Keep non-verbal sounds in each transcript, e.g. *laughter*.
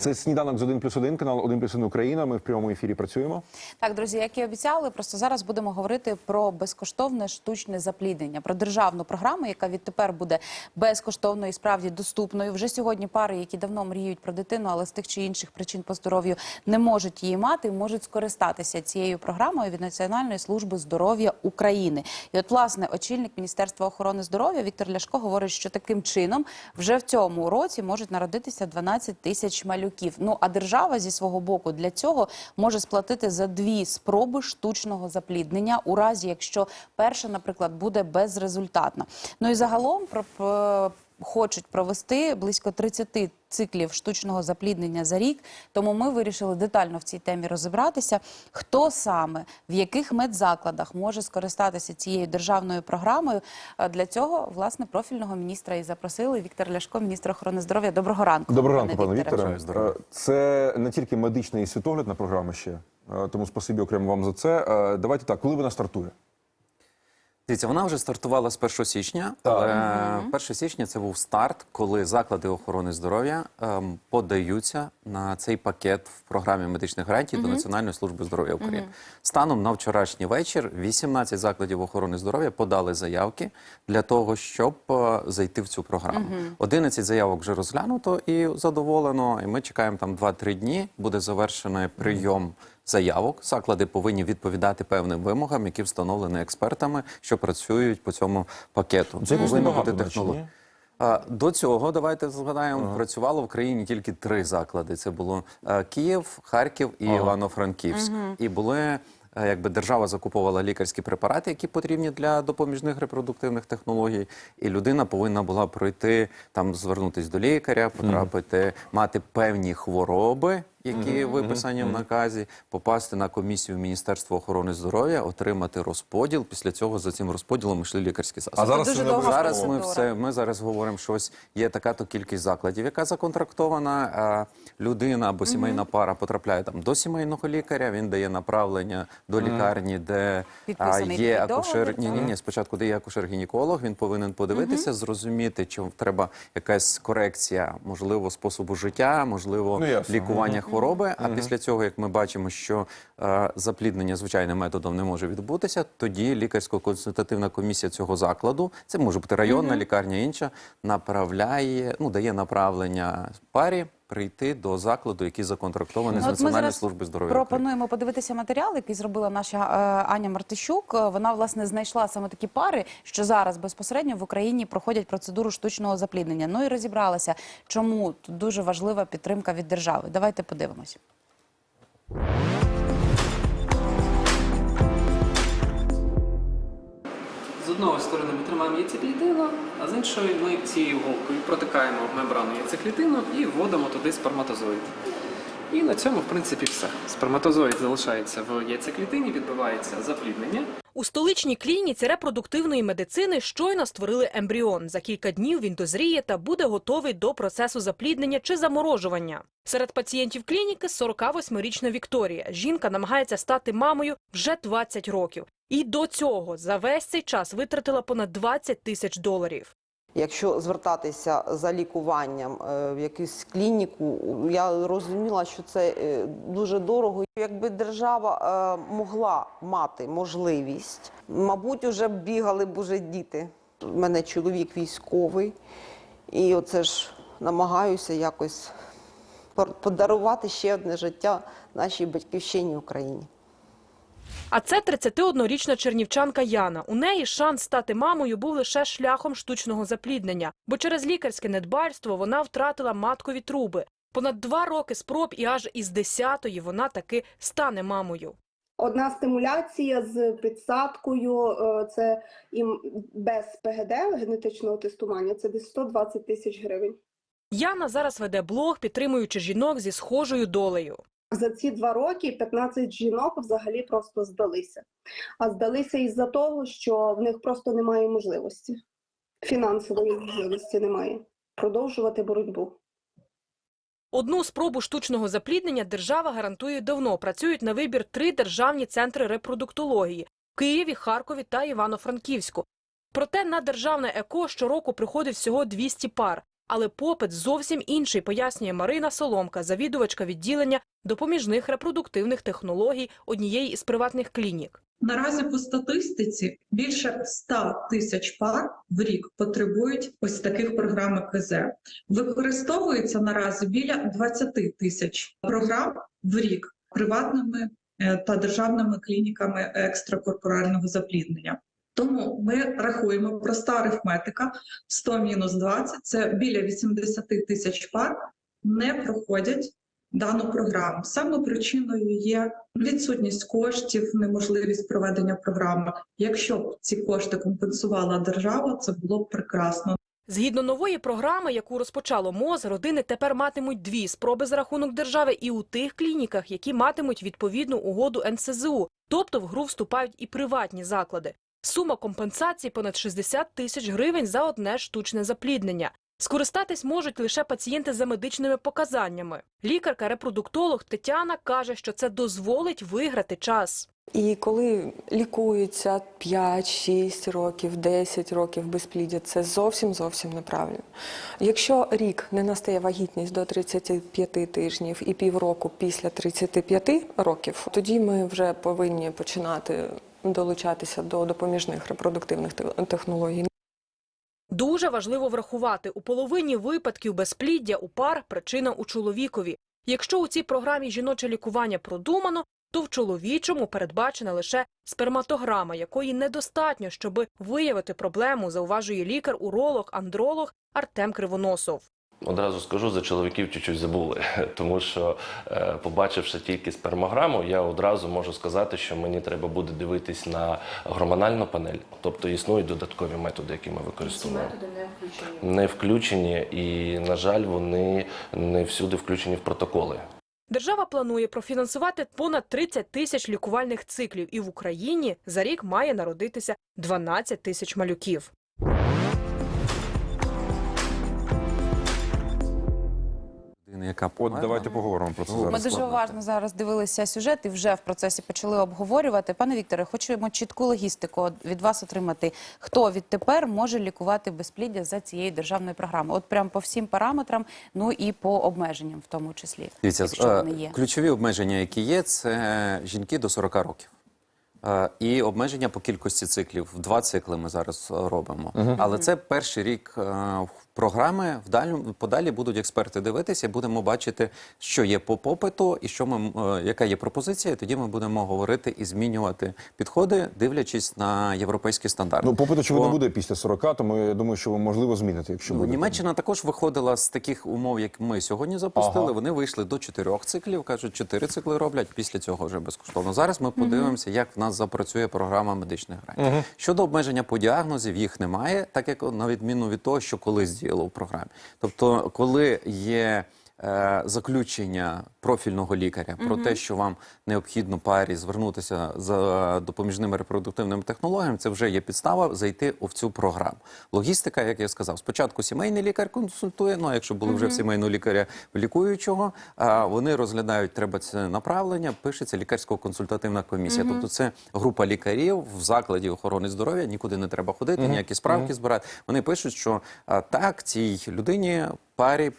Це сніданок з 1 плюс 1, канал 1 плюс 1 Україна. Ми в прямому ефірі працюємо. Так, друзі, як і обіцяли, просто зараз будемо говорити про безкоштовне штучне запліднення, про державну програму, яка відтепер буде безкоштовною і справді доступною. Вже сьогодні пари, які давно мріють про дитину, але з тих чи інших причин по здоров'ю не можуть її мати, можуть скористатися цією програмою від Національної служби здоров'я України. І от, власне, очільник Міністерства охорони здоров'я Віктор Ляшко говорить, що таким чином вже в цьому році можуть народитися 12 тисяч малюків. Ну а держава зі свого боку для цього може сплатити за дві спроби штучного запліднення, у разі якщо перша, наприклад, буде безрезультатна. Ну і загалом про. Хочуть провести близько 30 циклів штучного запліднення за рік. Тому ми вирішили детально в цій темі розібратися, хто саме в яких медзакладах може скористатися цією державною програмою. Для цього власне профільного міністра і запросили Віктор Ляшко, міністр охорони здоров'я. Доброго ранку. Доброго ранку, пане Вікторе. Е, Це не тільки медичний світогляд на програмі ще, е, тому спасибі окремо вам за це. Е, Давайте так, коли вона стартує? Дивіться, вона вже стартувала з 1 січня, але 1 січня це був старт, коли заклади охорони здоров'я ем, подаються на цей пакет в програмі медичних гарантій до Національної служби здоров'я України. Станом на вчорашній вечір 18 закладів охорони здоров'я подали заявки для того, щоб е, зайти в цю програму. 11 заявок вже розглянуто і задоволено. І ми чекаємо там 2-3 дні. Буде завершений прийом заявок. Заклади повинні відповідати певним вимогам, які встановлені експертами, що працюють по цьому пакету. Це якось Повинна бути? А, До цього давайте згадаємо, працювало в країні тільки три заклади: це було е, Київ, Харків і Івано-Франківськ. І були. е, Якби держава закуповувала лікарські препарати, які потрібні для допоміжних репродуктивних технологій, і людина повинна була пройти там, звернутися до лікаря, потрапити, мати певні хвороби, які виписані в наказі, попасти на комісію в Міністерство охорони здоров'я, отримати розподіл. Після цього за цим розподілом йшли лікарські засоби. А зараз дуже це не довга обов'язково. Зараз ми процедура. все. Ми зараз говоримо, що ось є така то кількість закладів, яка законтрактована. а Людина або сімейна пара потрапляє там до сімейного лікаря. Він дає направлення до лікарні, де а, Підписаний є такий акушер. договір, Ні, ні, ні. Спочатку де є акушер-гінеколог. Він повинен подивитися, зрозуміти, чи треба якась корекція, можливо, способу життя, можливо, Ну, ясно. лікування хвороби. А після цього, як ми бачимо, що е, запліднення звичайним методом не може відбутися, тоді лікарсько-консультативна комісія цього закладу, це може бути районна лікарня, інша, направляє, ну дає направлення парі прийти до закладу, який законтрактований з Ну, з Національної служби здоров'я. Пропонуємо подивитися матеріал, який зробила наша е, Аня Мартищук. Е, Вона власне знайшла саме такі пари, що зараз безпосередньо в Україні проходять процедуру штучного запліднення. Ну і розібралася, чому тут дуже важлива підтримка від держави. Давайте подивимось. Одної сторони ми тримаємо яйцеклітину, а з іншої ми цією голкою протикаємо мембрану яйцеклітину і вводимо туди сперматозоїд. І на цьому, в принципі, все. Сперматозоїд залишається в яйцеклітині, відбувається запліднення. У столичній клініці репродуктивної медицини щойно створили ембріон. За кілька днів він дозріє та буде готовий до процесу запліднення чи заморожування. Серед пацієнтів клініки 48-річна Вікторія. Жінка намагається стати мамою вже 20 років. І до цього за весь цей час витратила понад 20 тисяч доларів. Якщо звертатися за лікуванням е, в якусь клініку, я розуміла, що це е, дуже дорого. Якби держава е, могла мати можливість, мабуть, вже бігали б уже діти. У мене чоловік військовий, і оце ж намагаюся якось подарувати ще одне життя нашій батьківщині Україні. А це 31-річна чернівчанка Яна. У неї шанс стати мамою був лише шляхом штучного запліднення, бо через лікарське недбальство вона втратила маткові труби. Понад два роки спроб, і аж із 10-ї вона таки стане мамою. Одна стимуляція з підсадкою, е, це і без ПГД генетичного тестування, це десь 120 тисяч гривень. Яна зараз веде блог, підтримуючи жінок зі схожою долею. За ці два роки 15 жінок взагалі просто здалися. А здалися із-за того, що в них просто немає можливості. Фінансової можливості немає. продовжувати боротьбу. Одну спробу штучного запліднення держава гарантує давно. Працюють на вибір три державні центри репродуктології в Києві, Харкові та Івано-Франківську. Проте на державне ЕКО щороку приходить всього 200 пар. Але попит зовсім інший, пояснює Марина Соломка, завідувачка відділення допоміжних репродуктивних технологій однієї із приватних клінік. Наразі по статистиці більше 100 тисяч пар в рік потребують ось таких програм КЗ. Використовується наразі біля 20 тисяч програм в рік приватними е, та державними клініками екстракорпорального запліднення. Тому ми рахуємо проста арифметика 100 мінус 20 – це біля 80 тисяч пар не проходять дану програму. Саме причиною є відсутність коштів, неможливість проведення програми. Якщо б ці кошти компенсувала держава, це було б прекрасно. Згідно нової програми, яку розпочало МОЗ, родини тепер матимуть дві спроби за рахунок держави і у тих клініках, які матимуть відповідну угоду НСЗУ, тобто в гру вступають і приватні заклади. Сума компенсації понад 60 тисяч гривень за одне штучне запліднення. Скористатись можуть лише пацієнти за медичними показаннями. Лікарка-репродуктолог Тетяна каже, що це дозволить виграти час. І коли лікуються 5-6 років, 10 років безпліддя, це зовсім зовсім неправильно. Якщо рік не настає вагітність до 35 тижнів і півроку після 35 років, тоді ми вже повинні починати долучатися до допоміжних репродуктивних технологій. Дуже важливо врахувати, у половині випадків безпліддя у пар причина у чоловікові. Якщо у цій програмі жіноче лікування продумано, то в чоловічому передбачена лише сперматограма, якої недостатньо, щоб виявити проблему, зауважує лікар-уролог, андролог Артем Кривоносов. Одразу скажу, за чоловіків чуть-чуть забули, *laughs* тому що, е, побачивши тільки спермограму, я одразу можу сказати, що мені треба буде дивитись на гормональну панель. Тобто існують додаткові методи, які ми використовуємо. Не включені, і, на жаль, вони не всюди включені в протоколи. Держава планує профінансувати понад 30 тисяч лікувальних циклів, і в Україні за рік має народитися 12 тисяч малюків. Яка От давайте поговоримо про це Ну, зараз. Ми дуже уважно зараз дивилися сюжет і вже в процесі почали обговорювати. Пане Вікторе, хочемо чітку логістику від вас отримати. Хто відтепер може лікувати безпліддя за цією державною програмою? От прям по всім параметрам, ну і по обмеженням в тому числі. Дивіться, якщо е, вони є. ключові обмеження, які є, це жінки до 40 років. Е, І обмеження по кількості циклів. Два цикли ми зараз е, робимо. Але це перший рік е, програми. Вдалі, подалі будуть експерти дивитися, будемо бачити, що є по попиту і що ми, яка є пропозиція. І тоді ми будемо говорити і змінювати підходи, дивлячись на європейські стандарти. Ну, попит, очевидно, Бо- буде після 40, тому я думаю, що можливо змінити, якщо Ну, буде. Німеччина також виходила з таких умов, як ми сьогодні запустили. Ага. Вони вийшли до чотирьох циклів. кажуть, чотири цикли роблять. Після цього вже безкоштовно. Зараз ми подивимося, як в нас запрацює програма медичних грантів. Щодо обмеження по діагнозів, їх немає, так як на відміну від того, що колись діяло в програмі. Тобто, коли є заключення профільного лікаря про те, що вам необхідно парі звернутися за допоміжними репродуктивними технологіями, це вже є підстава зайти в цю програму. Логістика, як я сказав, спочатку сімейний лікар консультує. Ну а якщо були вже в сімейного лікаря лікуючого, вони розглядають, треба це направлення, пишеться лікарсько-консультативна комісія. Тобто це група лікарів в закладі охорони здоров'я, нікуди не треба ходити, ніякі справки збирати. Вони пишуть, що так цій людині парі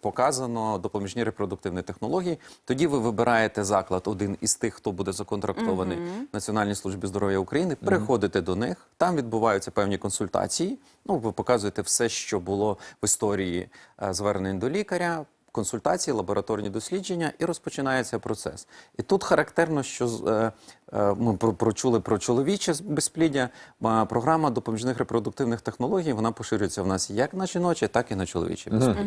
показано допоміжні репродуктивні технології. Тоді ви вибираєте заклад, один із тих, хто буде законтрактований в Національній службі здоров'я України. Приходите до них, там відбуваються певні консультації. Ну, ви показуєте все, що було в історії е, звернень до лікаря. Консультації, лабораторні дослідження, і розпочинається процес. І тут характерно, що е, ми прочули про чоловіче безпліддя. Програма допоміжних репродуктивних технологій вона поширюється в нас як на жіноче, так і на чоловіче безпліддя.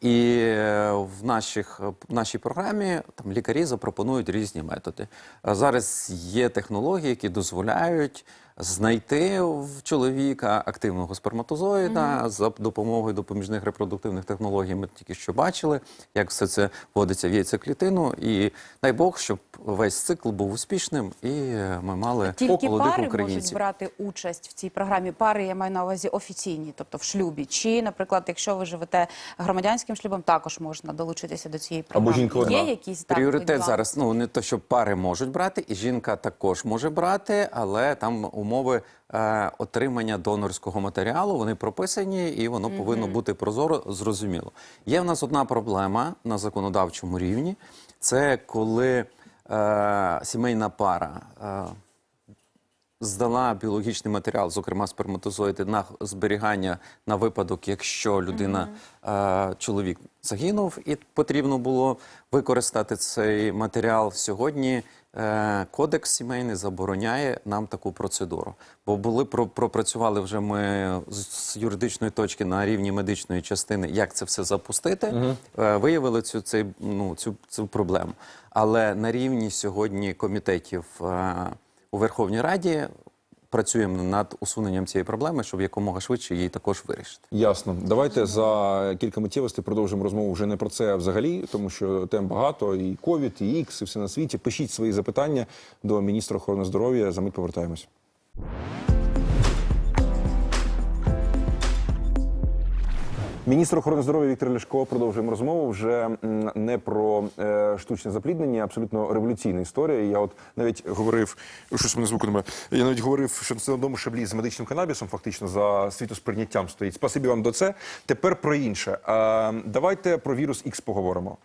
І е, в наших е, в нашій програмі там лікарі запропонують різні методи. Зараз є технології, які дозволяють знайти в чоловіка активного сперматозоїда за допомогою допоміжних репродуктивних технологій. Ми тільки що бачили, як все це вводиться в яйцеклітину. І дай Бог, щоб весь цикл був успішним і е, ми мали Тільки молодих пари можуть брати участь в цій програмі. Пари я маю на увазі офіційні, тобто в шлюбі. Чи, наприклад, якщо ви живете громадянським шлюбом, також можна долучитися до цієї програми. жінка Є якісь так, Пріоритет зараз ну не то, що пари можуть брати, і жінка також може брати, але там умови е, отримання донорського матеріалу вони прописані, і воно повинно бути прозоро, зрозуміло. Є в нас одна проблема на законодавчому рівні: це коли е, сімейна пара. Е, здала біологічний матеріал, зокрема сперматозоїди, на зберігання на випадок, якщо людина, е, чоловік загинув, і потрібно було використати цей матеріал сьогодні. Е, Кодекс сімейний забороняє нам таку процедуру, бо були пропрацювали вже ми з юридичної точки на рівні медичної частини, як це все запустити. Угу. Виявили цю цей ну цю цю проблему. Але на рівні сьогодні комітетів е, у Верховній Раді працюємо над усуненням цієї проблеми, щоб якомога швидше її також вирішити. Ясно. Давайте за кілька миттєвостей продовжимо розмову вже не про це а взагалі, тому що тем багато і ковід, і ікс, і все на світі. Пишіть свої запитання до міністра охорони здоров'я. За мить повертаємось. Міністр охорони здоров'я Віктор Ляшко продовжуємо розмову вже не про е, штучне запліднення, абсолютно революційна історія. Я от навіть говорив, щось мене звуку немає. Я навіть говорив, що це на одному шаблі з медичним канабісом, фактично за світосприйняттям стоїть. Спасибі вам до це. Тепер про інше. Е, давайте про вірус Х поговоримо.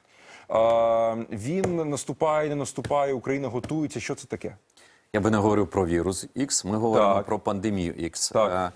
Е, він наступає, не наступає, Україна готується. Що це таке? Я би не говорив про вірус X, ми говоримо Так. про пандемію X. Так.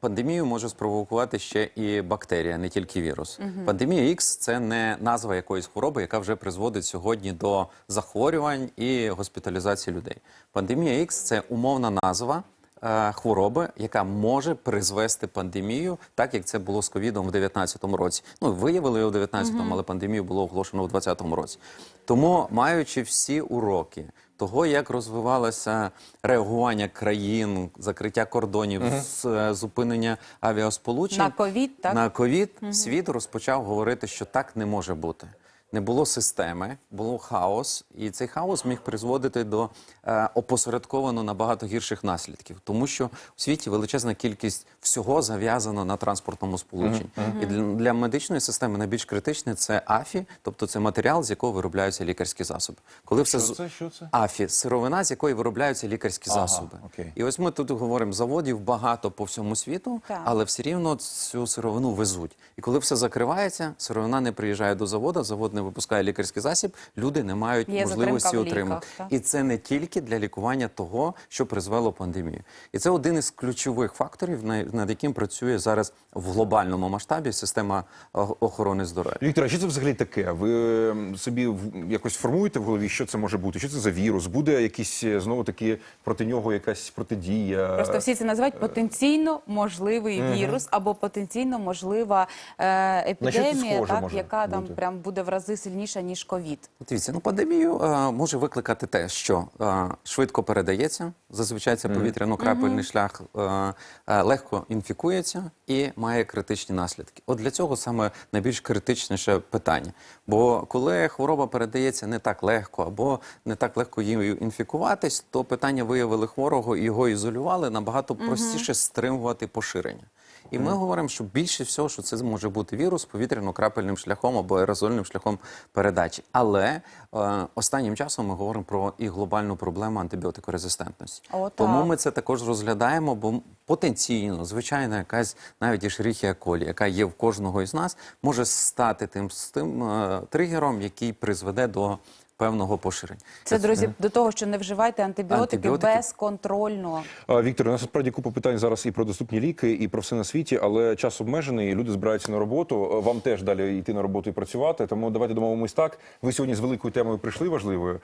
Пандемію може спровокувати ще і бактерія, не тільки вірус. Пандемія X – це не назва якоїсь хвороби, яка вже призводить сьогодні до захворювань і госпіталізації людей. Пандемія X – це умовна назва е, хвороби, яка може призвести пандемію, так як це було з ковідом в 2019 році. Ну виявили його в 2019, але пандемію було оголошено в 2020 році. Тому, маючи всі уроки того, як розвивалося реагування країн, закриття кордонів, з- е, зупинення авіасполучень На ковід, так? на ковід, світ розпочав говорити, що так не може бути. Не було системи, було хаос, і цей хаос міг призводити до е, опосередковано набагато гірших наслідків, тому що в світі величезна кількість всього зав'язано на транспортному сполученні. І для, для медичної системи найбільш критичне це АФІ, тобто це матеріал, з якого виробляються лікарські засоби. Коли все Що це? Що це? АФІ сировина, з якої виробляються лікарські Ага, засоби. окей. І ось ми тут говоримо, заводів багато по всьому світу, Так. але все рівно цю сировину везуть. І коли все закривається, сировина не приїжджає до заводу, завод не випускає лікарський засіб, люди не мають Є можливості ліках, отримати. так. І це не тільки для лікування того, що призвело пандемію. І це один із ключових факторів, на- над яким працює зараз в глобальному масштабі система е, охорони здоров'я. Віктор, а що це взагалі таке? Ви собі в- якось формуєте в голові, що це може бути? Що це за вірус? Буде якийсь е, знову таки проти нього якась протидія? Просто всі це називають потенційно можливий вірус або потенційно можлива е, епідемія, схоже так, яка там прям буде в рази сильніша ніж ковід. Дивіться, ну пандемію е, може викликати те, що е, швидко передається. Зазвичай це повітряно-крапельний шлях е, е, легко інфікується і має критичні наслідки. От для цього саме найбільш критичніше питання. Бо коли хвороба передається не так легко або не так легко її інфікуватись, то питання виявили хворого і його ізолювали набагато простіше стримувати поширення. І ми говоримо, що більше всього, що це може бути вірус повітряно-крапельним шляхом або аерозольним шляхом передачі. Але е, останнім часом ми говоримо про і глобальну проблему антибіотикорезистентності. О, Тому ми це також розглядаємо, бо потенційно, звичайно, якась навіть ішріхія колі, яка є в кожного із нас, може стати тим, тим е, тригером, який призведе до певного поширення. Це, друзі, до того, що не вживайте антибіотики, Антибіотики. безконтрольно. Віктор, у нас справді купа питань зараз і про доступні ліки, і про все на світі, але час обмежений. Люди збираються на роботу. Е, Вам теж далі йти на роботу і працювати. Тому давайте домовимось так. Ви сьогодні з великою темою прийшли важливою.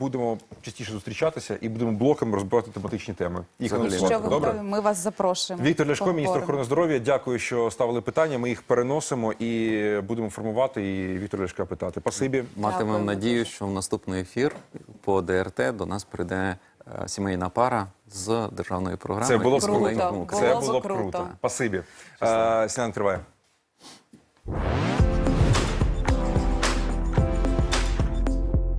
Будемо частіше зустрічатися і будемо блоками розбирати тематичні теми. Взагалі. Що ви Добре? Ми вас запрошуємо. Віктор Ляшко, міністр охорони здоров'я. Дякую, що ставили питання. Ми їх переносимо і будемо формувати. І Віктор Ляшка питати. Спасибі. Матимемо надію, дуже. що в наступний ефір по ДРТ до нас прийде е, сімейна пара з державної програми. Це було б із Круто. маленьким Було Це б було б круто. круто. Спасибі. Е, Сніданок триває.